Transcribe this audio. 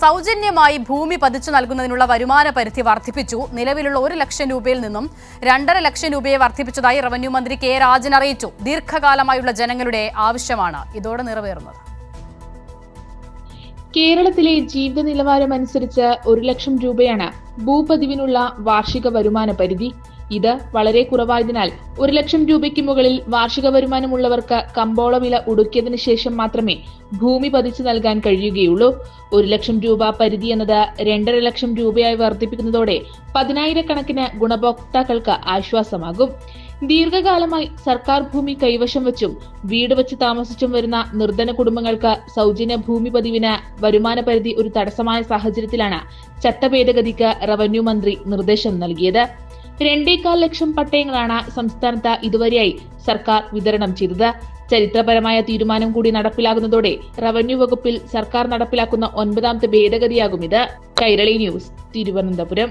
സൗജന്യമായി ഭൂമി പതിച്ചു നൽകുന്നതിനുള്ള വരുമാന പരിധി വർദ്ധിപ്പിച്ചു. നിലവിലുള്ള ഒരു ലക്ഷം രൂപയിൽ നിന്നും രണ്ടര ലക്ഷം രൂപയെ വർദ്ധിപ്പിച്ചതായി റവന്യൂ മന്ത്രി കെ രാജൻ അറിയിച്ചു. ദീർഘകാലമായുള്ള ജനങ്ങളുടെ ആവശ്യമാണ്. ഇതോടെ നിറവേറുന്നത്. കേരളത്തിലെ ജീവിത നിലവാരം അനുസരിച്ച് ഒരു ലക്ഷം രൂപയാണ് ഭൂപതിവിനുള്ള വാർഷിക വരുമാന പരിധി. ഇത് വളരെ കുറവായതിനാൽ ഒരു ലക്ഷം രൂപയ്ക്ക് മുകളിൽ വാർഷിക വരുമാനമുള്ളവർക്ക് കമ്പോള വില ഒടുക്കിയതിനു ശേഷം മാത്രമേ ഭൂമി പതിച്ചു നൽകാൻ കഴിയുകയുള്ളൂ. ഒരു ലക്ഷം രൂപ പരിധി എന്നത് രണ്ടര ലക്ഷം രൂപയായി വർദ്ധിപ്പിക്കുന്നതോടെ പതിനായിരക്കണക്കിന് ഗുണഭോക്താക്കൾക്ക് ആശ്വാസമാകും. ദീർഘകാലമായി സർക്കാർ ഭൂമി കൈവശം വെച്ചും വീട് വെച്ച് താമസിച്ചും വരുന്ന നിർധന കുടുംബങ്ങൾക്ക് സൗജന്യ ഭൂമി പതിവിന് വരുമാന പരിധി ഒരു തടസ്സമായ സാഹചര്യത്തിലാണ് ചട്ടഭേദഗതിക്ക് റവന്യൂ മന്ത്രി നിർദ്ദേശം നൽകിയത്. രണ്ടേകാൽ ലക്ഷം പട്ടയങ്ങളാണ് സംസ്ഥാനത്ത് ഇതുവരെയായി സർക്കാർ വിതരണം ചെയ്തത്. ചരിത്രപരമായ തീരുമാനം കൂടി നടപ്പിലാകുന്നതോടെ റവന്യൂ വകുപ്പിൽ സർക്കാർ നടപ്പിലാക്കുന്ന ഒൻപതാമത്തെ ഭേദഗതിയാകും ഇത്. കൈരളി ന്യൂസ് തിരുവനന്തപുരം.